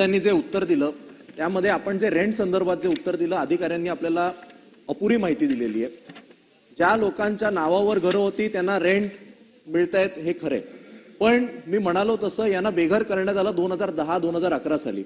त्यांनी जे उत्तर दिलं त्यामध्ये आपण जे रेंट संदर्भात जे उत्तर दिलं अधिकाऱ्यांनी आपल्याला अपुरी माहिती दिलेली आहे. ज्या लोकांच्या नावावर घरं होती त्यांना रेंट मिळतायत हे खरे पण मी म्हणालो तसं यांना बेघर करण्यात आलं दोन हजार दहा दोन हजार अकरा साली.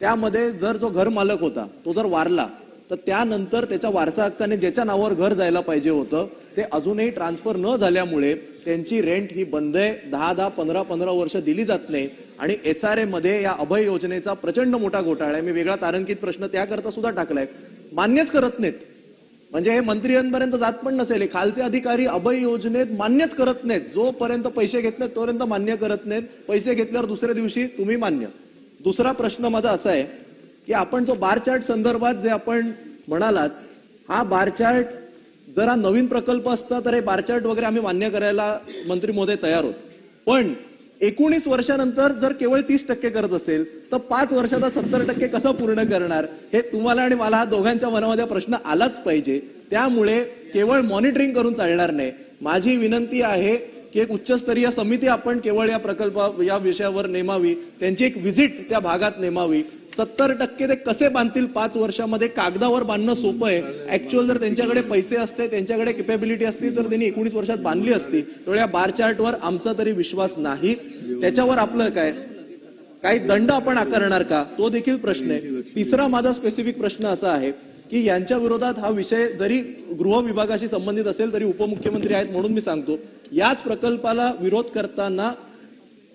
त्यामध्ये जर जो घर मालक होता तो जर वारला तर त्यानंतर त्याच्या वारसा हक्काने ज्याच्या नावावर घर जायला पाहिजे होतं ते अजूनही ट्रान्सफर न झाल्यामुळे त्यांची रेंट ही बंद आहे. दहा दहा पंधरा पंधरा वर्ष दिली जात नाही. आणि एस आर ए मध्ये या अभय योजनेचा प्रचंड मोठा घोटाळा आहे. मी वेगळा तारांकित प्रश्न त्याकरता सुद्धा टाकलाय. मान्यच करत नाहीत. म्हणजे हे मंत्र्यांपर्यंत जात पण नसेल. हे खालचे अधिकारी अभय योजनेत मान्यच करत नाहीत. जोपर्यंत पैसे घेत नाहीत तोपर्यंत मान्य करत नाहीत. पैसे घेतल्यावर दुसऱ्या दिवशी तुम्ही मान्य. दुसरा प्रश्न माझा असा आहे की आपण जो बार चार्ट संदर्भात जे आपण म्हणालात हा बार चार्ट जरा नवीन प्रकल्प असता तर हे बारचार्ट वगैरे आम्ही मान्य करायला मंत्री महोदय तयार होत. पण एकोणीस वर्षानंतर जर केवळ तीस टक्के करत असेल तर पाच वर्षाचा सत्तर टक्के कसं पूर्ण करणार? हे तुम्हाला आणि मला हा दोघांच्या मनामध्ये प्रश्न आलाच पाहिजे. त्यामुळे केवळ मॉनिटरिंग करून चालणार नाही. माझी विनंती आहे की एक उच्चस्तरीय समिती आपण केवळ या प्रकल्प या विषयावर नेमावी त्यांची एक व्हिजिट त्या भागात नेमावी. सत्तर टक्के ते कसे बांधतील पाच वर्षामध्ये कागदावर बांधणं सोपं आहे. ऍक्च्युअल जर त्यांच्याकडे पैसे असते त्यांच्याकडे केपेबिलिटी असती तर त्यांनी एकोणीस वर्षात बांधली असती. तर या बार चार्टवर आमचा तरी विश्वास नाही. त्याच्यावर आपलं काय? काही दंड आपण आकारणार का? तो देखील प्रश्न आहे. तिसरा माझा स्पेसिफिक प्रश्न असा आहे. की यांच्या विरोधात हा विषय जरी गृह विभागाशी संबंधित असेल तरी उपमुख्यमंत्री आहेत म्हणून मी सांगतो. याच प्रकल्पाला विरोध करताना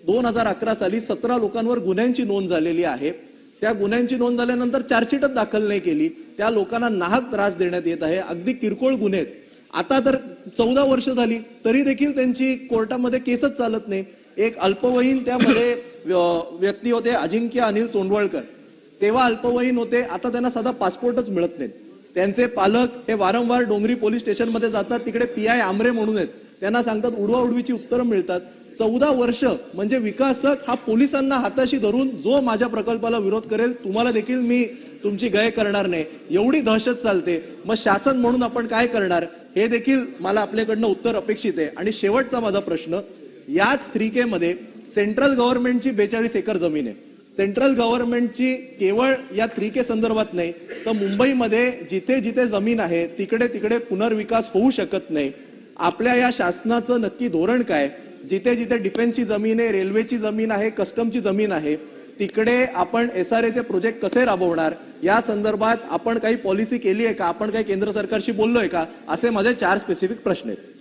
दोन हजार अकरा साली सतरा लोकांवर गुन्ह्यांची नोंद झालेली आहे. त्या गुन्ह्यांची नोंद झाल्यानंतर चार्जशीटच दाखल नाही केली. त्या लोकांना नाहक त्रास देण्यात येत आहे. अगदी किरकोळ गुन्हे आहेत. आता तर चौदा वर्ष झाली तरी देखील त्यांची कोर्टामध्ये केसच चालत नाही. एक अल्पवयीन त्यामध्ये व्यक्ती होते अजिंक्य अनिल तोंडवळकर. तेव्हा अल्पवयीन होते आता त्यांना साधा पासपोर्टच मिळत नाहीत. त्यांचे पालक हे वारंवार डोंगरी पोलीस स्टेशनमध्ये जातात तिकडे पी आय आमरे म्हणून आहेत. त्यांना सांगतात उडवा उडवीची उत्तरं मिळतात. चौदा वर्ष म्हणजे विकासक हा पोलिसांना हाताशी धरून जो माझ्या प्रकल्पाला विरोध करेल तुम्हाला देखील मी तुमची गय करणार नाही. एवढी दहशत चालते. मग शासन म्हणून आपण काय करणार? हे देखील मला आपल्याकडनं उत्तर अपेक्षित आहे. आणि शेवटचा माझा प्रश्न याच थ्री मध्ये सेंट्रल गव्हर्नमेंटची बेचाळीस एकर जमीन आहे. सेंट्रल गव्हर्नमेंटची केवळ या थ्री के संदर्भात नाही तर मुंबईमध्ये जिथे जिथे जमीन आहे तिकडे तिकडे पुनर्विकास होऊ शकत नाही. आपल्या या शासनाचं नक्की धोरण काय? जिथे जिथे डिफेन्सची जमीन आहे रेल्वेची जमीन आहे कस्टमची जमीन आहे तिकडे आपण एस आर एचे प्रोजेक्ट कसे राबवणार? या संदर्भात आपण काही पॉलिसी केली आहे का? आपण काही केंद्र सरकारशी बोललोय का? असे माझे चार स्पेसिफिक प्रश्न आहेत.